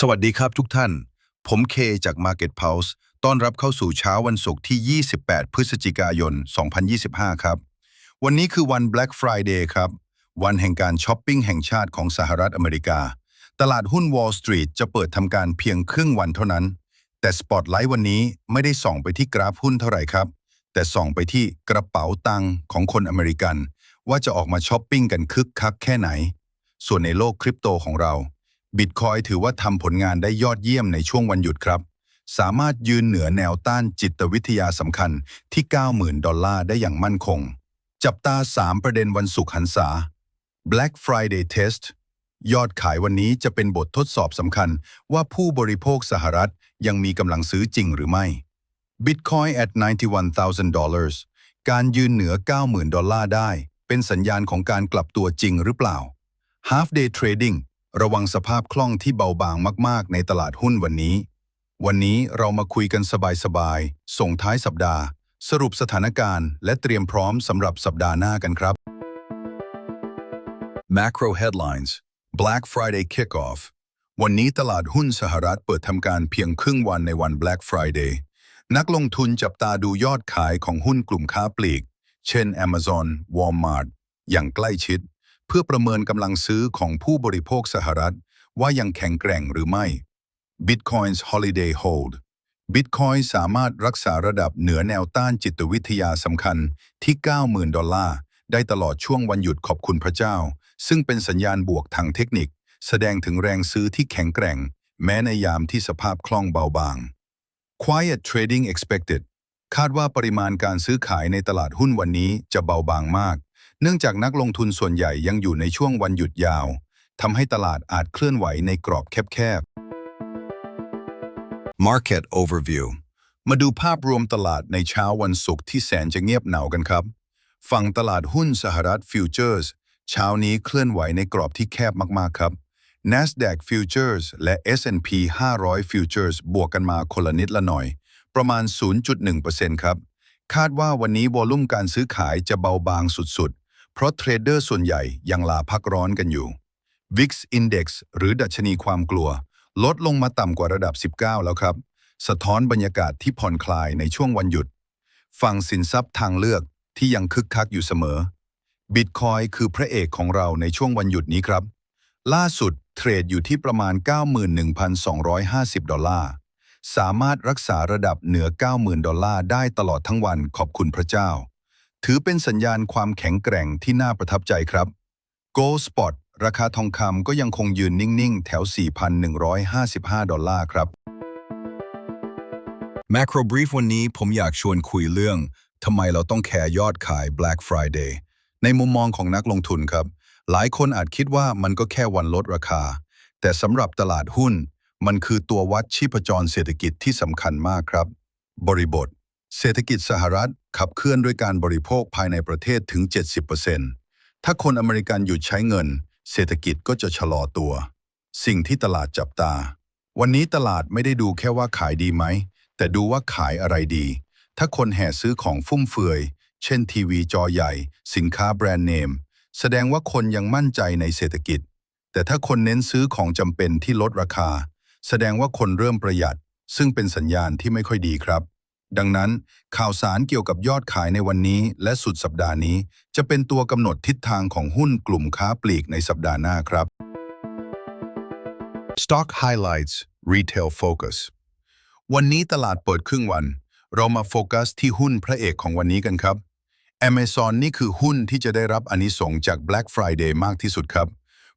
สวัสดีครับทุกท่าน ผมเคจาก Market Pulse ต้อนรับเข้าสู่เช้าวันศุกร์ที่ 28 พฤศจิกายน 2025 ครับ วันนี้คือวัน Black Friday ครับ วันแห่งการช้อปปิ้งแห่งชาติของสหรัฐอเมริกา ตลาดหุ้น Wall Street จะเปิดทำการเพียงครึ่งวันเท่านั้น แต่สปอตไลท์วันนี้ไม่ได้ส่องไปที่กราฟหุ้นเท่าไหร่ครับ แต่ส่องไปที่กระเป๋าตังของคนอเมริกัน ว่าจะออกมาช้อปปิ้งกันคึกคักแค่ไหน ส่วนในโลกคริปโตของเรา บิตคอยถือว่าทำผลงานได้ยอดเยี่ยมในช่วงวันหยุดครับ สามารถยืนเหนือแนวต้านจิตวิทยาสำคัญที่ 90,000 ดอลลาร์ได้อย่างมั่นคง จับตา 3 ประเด็นวันศุกร์หันษา Black Friday Test ยอดขายวันนี้จะเป็นบททดสอบสำคัญว่าผู้บริโภคสหรัฐยังมีกำลังซื้อจริงหรือไม่ Bitcoin at 91,000 dollars การยืนเหนือ 90,000 ดอลลาร์ได้ เป็นสัญญาณของการกลับตัวจริงหรือเปล่า Half Day Trading ระวังสภาพคล่องที่เบาบางมาก ๆ ในตลาดหุ้นวันนี้ วันนี้เรามาคุยกันสบาย ๆ ส่งท้ายสัปดาห์ สรุปสถานการณ์ และเตรียมพร้อมสำหรับสัปดาห์หน้ากันครับ Macro Headlines Black Friday Kickoff วันนี้ตลาดหุ้นสหรัฐเปิดทำการเพียงครึ่งวันในวัน Black Friday นักลงทุนจับตาดูยอดขายของหุ้นกลุ่มค้าปลีก เช่น Amazon Walmart อย่างใกล้ชิด เพื่อประเมินกำลังซื้อของผู้บริโภคสหรัฐ ว่ายังแข็งแกร่งหรือไม่ Bitcoin's Holiday Hold Bitcoin สามารถรักษาระดับเหนือแนวต้านจิตวิทยาสำคัญที่ 90,000 ดอลลาร์ ได้ตลอดช่วงวันหยุดขอบคุณพระเจ้า ซึ่งเป็นสัญญาณบวกทางเทคนิค แสดงถึงแรงซื้อที่แข็งแกร่ง แม้ในยามที่สภาพคล่องเบาบาง Quiet Trading Expected คาดว่าปริมาณการซื้อขายในตลาดหุ้นวันนี้จะเบาบางมาก เนื่องจากนักลงทุนส่วนใหญ่ยังอยู่ในช่วงวันหยุดยาวทำให้ตลาดอาจเคลื่อนไหวในกรอบแคบๆ Market Overview มาดูภาพรวมตลาดในเช้าวันศุกร์ที่แสนจะเงียบเหงากันครับ ฝั่งตลาดหุ้นสหรัฐฟิวเจอร์สเช้านี้เคลื่อนไหวในกรอบที่แคบมากๆครับ NASDAQ Futures และ S&P 500 Futures บวกกันมาคนละนิดละหน่อย ประมาณ 0.1%ครับ คาดว่าวันนี้วอลุ่มการซื้อขายจะเบาบางสุดๆ เพราะเทรดเดอร์ส่วนใหญ่ยังลาพักร้อนกันอยู่ VIX Index หรือดัชนีความกลัว ลดลงมาต่ำกว่าระดับ 19 แล้วครับ สะท้อนบรรยากาศที่ผ่อนคลายในช่วงวันหยุด ฝั่งสินทรัพย์ทางเลือกที่ยังคึกคักอยู่เสมอ Bitcoin คือพระเอกของเราในช่วงวันหยุดนี้ครับ ล่าสุดเทรดอยู่ที่ประมาณ 91,250 ดอลลาร์ สามารถรักษาระดับเหนือ 90,000 ดอลลาร์ได้ตลอดทั้งวันขอบคุณพระเจ้า ถือเป็นสัญญาณความแข็งแกร่งที่น่าประทับใจครับ Gold Spot ราคาทองคำก็ยังคงยืนนิ่ง ๆ แถว 4,155 ดอลลาร์ครับ Macro Brief วันนี้ผมอยากชวนคุยเรื่องทำไมเราต้องแคร์ยอดขาย Black Friday ในมุมมองของนักลงทุนครับ หลายคนอาจคิดว่ามันก็แค่วันลดราคา แต่สำหรับตลาดหุ้น มันคือตัววัดชีพจรเศรษฐกิจที่สำคัญมากครับ บริบท เศรษฐกิจสหรัฐขับเคลื่อนด้วยการบริโภคภายในประเทศถึง 70%ถ้าคนอเมริกันหยุดใช้เงิน เศรษฐกิจก็จะชะลอตัว สิ่งที่ตลาดจับตา วันนี้ตลาดไม่ได้ดูแค่ว่าขายดีไหม แต่ดูว่าขายอะไรดี ถ้าคนแห่ซื้อของฟุ่มเฟือย เช่นทีวีจอใหญ่ สินค้าแบรนด์เนม แสดงว่าคนยังมั่นใจในเศรษฐกิจ แต่ถ้าคนเน้นซื้อของจำเป็นที่ลดราคา แสดงว่าคนเริ่มประหยัด ซึ่งเป็นสัญญาณที่ไม่ค่อยดีครับ ดังนั้น ข่าวสารเกี่ยวกับยอดขายในวันนี้ และสุดสัปดาห์นี้ จะเป็นตัวกำหนดทิศทางของหุ้นกลุ่มค้าปลีกในสัปดาห์หน้าครับ Stock Highlights Retail Focus วันนี้ตลาดเปิดครึ่งวัน เรามาโฟกัสที่หุ้นพระเอกของวันนี้กันครับ Amazon นี่คือหุ้นที่จะได้รับอานิสงจาก Black Friday มากที่สุดครับ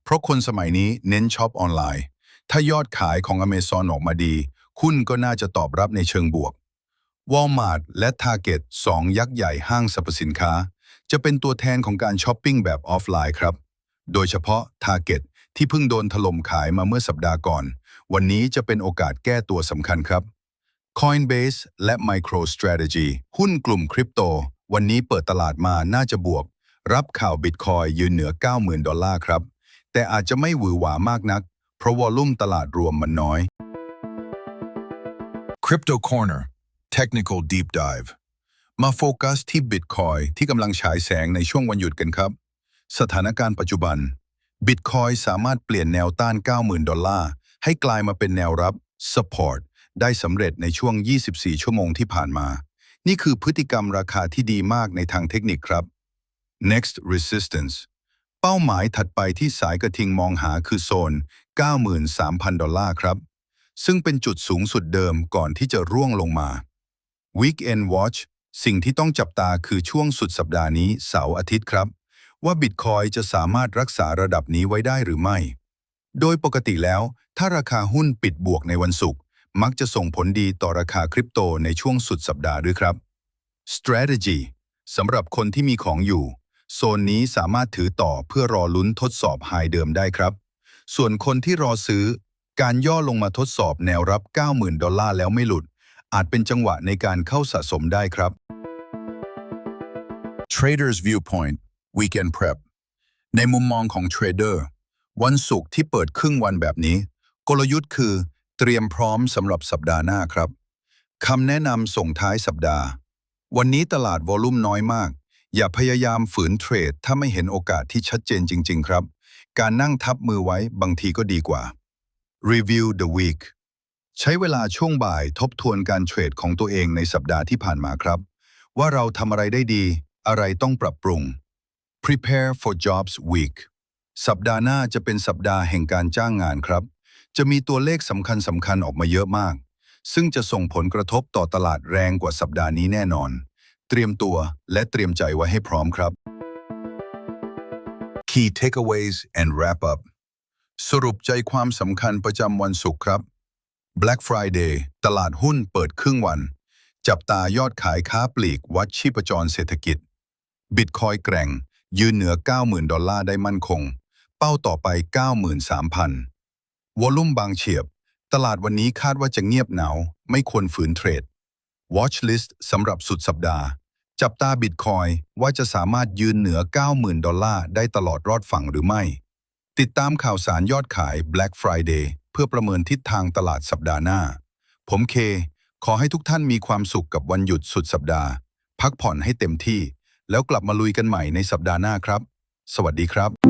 เพราะคนสมัยนี้เน้นช็อปออนไลน์ ถ้ายอดขายของ Amazon ออกมาดีหุ้นก็น่าจะตอบรับในเชิงบวก Walmart และ Target 2 ยักษ์ใหญ่ห้างสรรพสินค้า จะเป็นตัวแทนของการช้อปปิ้งแบบออฟไลน์ครับ โดยเฉพาะ Target ที่เพิ่งโดนถล่มขายมาเมื่อสัปดาห์ก่อน วันนี้จะเป็นโอกาสแก้ตัวสำคัญครับ Coinbase และ MicroStrategy หุ้นกลุ่มคริปโต วันนี้เปิดตลาดมาน่าจะบวก รับข่าวบิตคอยยืนเหนือ 90,000 ดอลลาร์ครับ แต่อาจจะไม่หวือหวามากนัก เพราะวอลลุ่มตลาดรวมมันน้อย Crypto Corner Technical Deep Dive มาโฟกัสที่ Bitcoin ที่กำลังฉายแสงในช่วงวันหยุดกันครับ สถานการณ์ปัจจุบัน Bitcoin สามารถเปลี่ยนแนวต้าน 90,000 ดอลลาร์ ให้กลายมาเป็นแนวรับ support ได้สำเร็จในช่วง 24 ชั่วโมงที่ผ่านมา นี่คือพฤติกรรมราคาที่ดีมากในทางเทคนิคครับ next resistance เป้าหมายถัดไปที่สายกระทิงมองหาคือโซน 93,000 ดอลลาร์ครับ ซึ่งเป็นจุดสูงสุดเดิมก่อนที่จะร่วงลงมา Weekend Watch สิ่งที่ต้องจับตาคือช่วงสุดสัปดาห์นี้เสาร์อาทิตย์ครับ ว่าบิตคอยจะสามารถรักษาระดับนี้ไว้ได้หรือไม่ โดยปกติแล้ว ถ้าราคาหุ้นปิดบวกในวันศุกร์มักจะส่งผลดีต่อราคาคริปโตในช่วงสุดสัปดาห์ด้วยครับ Strategy สำหรับคนที่มีของอยู่ โซนนี้สามารถถือต่อเพื่อรอลุ้นทดสอบไฮเดิมได้ครับ ส่วนคนที่รอซื้อ การย่อลงมาทดสอบแนวรับ 90,000 ดอลลาร์แล้วไม่หลุด อาจเป็นจังหวะในการเข้าสะสมได้ครับ Traders Viewpoint Weekend Prep ในมุมมองของเทรดเดอร์วันศุกร์ที่เปิดครึ่งวันแบบนี้ กลยุทธ์คือ เตรียมพร้อมสำหรับสัปดาห์หน้าครับคำแนะนำส่งท้ายสัปดาห์ วันนี้ตลาดวอลลุ่มน้อยมาก อย่าพยายามฝืนเทรด ถ้าไม่เห็นโอกาสที่ชัดเจนจริง ๆ ครับ การนั่งทับมือไว้บางทีก็ดีกว่า Review the week ใช้เวลาช่วงบ่ายทบทวนการเทรดของตัวเองในสัปดาห์ที่ผ่านมาครับ ว่าเราทำอะไรได้ดี อะไรต้องปรับปรุง Prepare for Jobs Week สัปดาห์หน้าจะเป็นสัปดาห์แห่งการจ้างงานครับ จะมีตัวเลขสำคัญสำคัญๆออกมาเยอะมาก ซึ่งจะส่งผลกระทบต่อตลาดแรงกว่าสัปดาห์นี้แน่นอน เตรียมตัวและเตรียมใจไว้ให้พร้อมครับ Key Takeaways and Wrap Up สรุปใจความสำคัญประจำวันศุกร์ครับ Black Friday ตลาดหุ้นเปิดครึ่งวัน จับตายอดขายค้าปลีกวัดชีพจรเศรษฐกิจ บิตคอยแกร่ง ยืนเหนือ 90,000 ดอลลาร์ได้มั่นคง เป้าต่อไป 93,000 วอลุ่มบางเฉียบ ตลาดวันนี้คาดว่าจะเงียบเหนาไม่ควรฝืนเทรด Watch List สำหรับสุดสัปดาห์ จับตาบิตคอยว่าจะสามารถยืนเหนือ 90,000 ดอลลาร์ได้ตลอดรอดฝั่งหรือไม่ ติดตามข่าวสารยอดขาย Black Friday เพื่อประเมินทิศทางตลาดสัปดาห์หน้า ผมเค ขอให้ทุกท่านมีความสุขกับวันหยุดสุดสัปดาห์ พักผ่อนให้เต็มที่ แล้วกลับมาลุยกันใหม่ในสัปดาห์หน้าครับ สวัสดีครับ